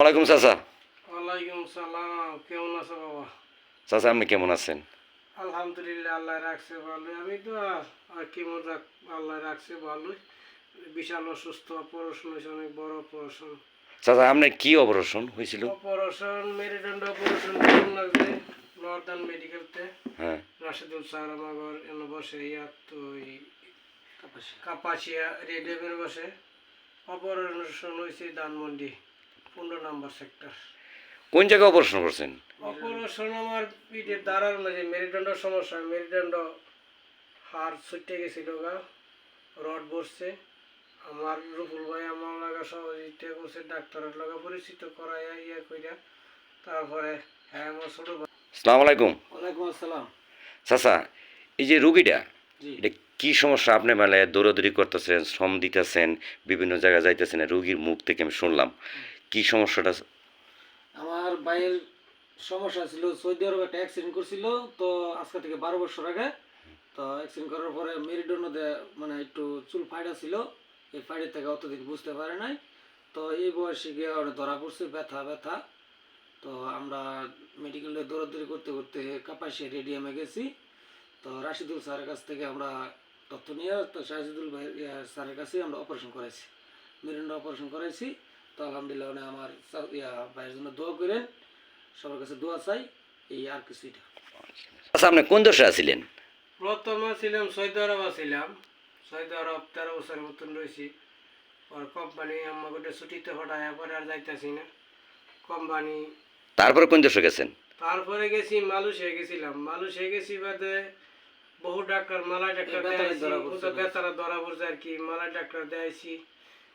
ওয়ালাইকুম চাচা। ওয়ালাইকুম সালাম কেমন আছো বাবা? চাচা আপনি কেমন আছেন? আলহামদুলিল্লাহ আল্লাহ রাখছে ভালো আমি তো আর কেমন আল্লাহ রাখছে ভালোই। বিশাল অসুস্থ অপারেশন হয়েছে অনেক বড় অপারেশন চাচা আপনার কি অপারেশন হয়েছিল? অপারেশন মেরুদণ্ড অপারেশন কেমন লাগছে নর্দার্ন মেডিকেলতে হ্যাঁ। রাশেদুল স্যার আমার এনে বসে ইয়ার তো ওই কাপাসিয়া। রেডিয়ামের বসে। অপারেশন হয়েছে ধানমন্ডি। পনেরো নাম্বার সেক্টর কোন জায়গায় অপারেশন করছেন? অপারেশন আমার পিঠের দাঁড়ার মাঝে মেরুদণ্ড সমস্যা মেরুদণ্ড হাড় ছুটে গেছিল গা রড বসছে। আমার রুপুল ভাই আমার লাগা সহযোগিতা করছে ডাক্তারের লাগা পরিচিত করাইয়া ইয়ে কইরা। তারপরে হ্যাঁ আমার ছোট ভাই। সালাম আলাইকুম। ওয়ালাইকুম আসসালাম। চাচা এই যে রুগীটা এটা কি সমস্যা আপনি মেলে দৌড়াদৌড়ি করতেছেন শ্রম দিতেছেন বিভিন্ন জায়গায় যাইতেছেন রুগীর মুখ থেকে আমি শুনলাম। কি সমস্যাটা আমার ভাইয়ের সমস্যা ছিল, সৌদি আরবে একটা অ্যাক্সিডেন্ট করছিল, তো আজকে থেকে বারো বছর আগে। তো অ্যাক্সিডেন্ট করার পরে মেরুদণ্ডতে মানে একটু চুল ফাইডা ছিল, এই ফাইডের থেকে অতদিন বুঝতে পারে নাই। তো এই বয়সে গিয়ে ধরা পড়ছে, ব্যথা ব্যথা। তো আমরা মেডিকেলে দৌড়াদৌড়ি করতে করতে কাপাসিয়া রেডিয়ামে গেছি। তো রাশিদুল স্যারের কাছ থেকে আমরা তথ্য নিয়ে, তো রাশিদুল ভাই স্যারের কাছে আমরা অপারেশন করাইছি। মেরুদণ্ড অপারেশন করাইছি। তো আলহামদুলিল্লাহ উনি আমার ভাইয়ের জন্য দোয়া করেন সবার কাছে দোয়া চাই এই আর কিছু এটা আচ্ছা আপনি কোন দেশে আছিলেন? প্রথমে ছিলাম সৌদি আরব ছিলাম সৌদি আরব তেরো বছর মতন রয়েছি। আর কোম্পানি আমাকে ছুটিতে হঠাৎ পরে আর যাইতেছি না। কোম্পানি তারপরে কোন দেশে গেছেন? তারপরে গেছি মালয়েশিয়া গেছিলাম। মালয়েশিয়া গেছি বাদে বহু ডাক্তার মালাই ডাক্তার বেতারা ধরা পড়ছে আর কি মালাই ডাক্তার দেখাইছি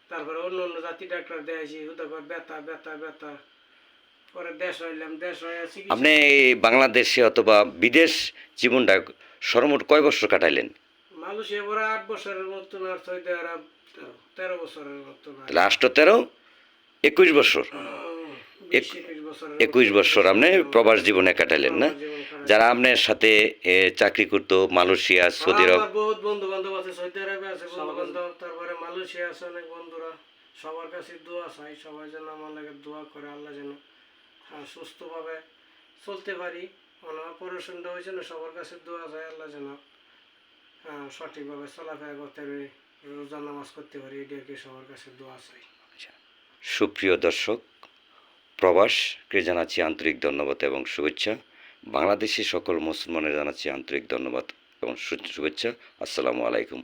তারপরে অন্য অন্য জাতি ডাক্তার দেখাইছি হুতো করে ব্যথা ব্যথা ব্যথা। পরে দেশ হইলাম দেশ হয়ে আপনি এই বাংলাদেশে অথবা বিদেশ জীবনটা সর্বমোট কয় বছর কাটাইলেন? মালয়েশিয়া পরে আট বছরের মতন আর সৌদি আরব তেরো বছরের মতন তাহলে তেরো? একুশ বছর। একুশ বছর আপনি প্রবাস জীবনে কাটাইলেন না? যারা আপনার সাথে চাকরি করতো মালয়েশিয়া সৌদি আরব বহুত বন্ধু বান্ধব আছে সৌদি আরবে আছে বন্ধু বান্ধব মালয়েশিয়া আছে অনেক বন্ধুরা। সবার কাছে দোয়া চাই সবাই যেন আমার লাগে দোয়া করে আল্লাহ যেন হ্যাঁ, সুস্থভাবে চলতে পারি। মানে অপারেশনটা হয়েছে না সবার কাছে দোয়া চাই আল্লাহ যেন হ্যাঁ, সঠিকভাবে চলাফেরা করতে পারি রোজা নামাজ করতে পারি এটাকে সবার কাছে দোয়া চাই। সুপ্রিয় দর্শক প্রবাসকে জানাচ্ছি আন্তরিক ধন্যবাদ এবং শুভেচ্ছা। বাংলাদেশি সকল মুসলমানের জানাচ্ছি আন্তরিক ধন্যবাদ এবং শুভেচ্ছা। আসসালামু আলাইকুম।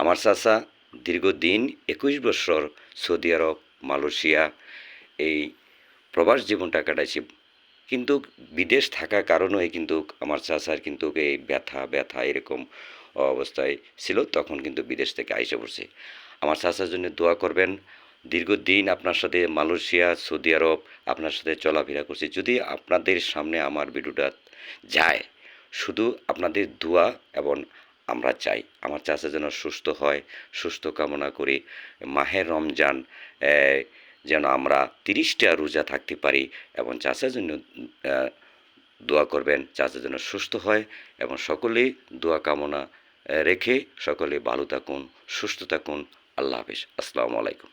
আমার চাচা দীর্ঘদিন একুশ বছর সৌদি আরব, মালয়েশিয়া এই প্রবাস জীবনটা কাটাইছি। কিন্তু বিদেশ থাকার কারণেই কিন্তু আমার চাচার কিন্তু এই ব্যথা ব্যথা এরকম অবস্থায় ছিল, তখন কিন্তু বিদেশ থেকে আইসে পড়ছে। আমার চাচার জন্য দোয়া করবেন, দীর্ঘদিন আপনার সাথে মালয়েশিয়া, সৌদি আরব, আপনার সাথে চলাফেরা করছি। যদি আপনাদের সামনে আমার ভিডিওটা যায়, শুধু আপনাদের দোয়া এবং আমরা চাই। আমার চাচা যেন সুস্থ হয়, সুস্থ কামনা করি। মাহের রমজান যেন আমরা তিরিশটা রোজা থাকতে পারি এবং চাষের জন্য দোয়া করবেন চাচা যেন সুস্থ হয় এবং সকলেই দোয়া কামনা রেখে সকলে ভালো থাকুন, সুস্থ থাকুন। আল্লাহ হাফিজ। আসসালামু আলাইকুম।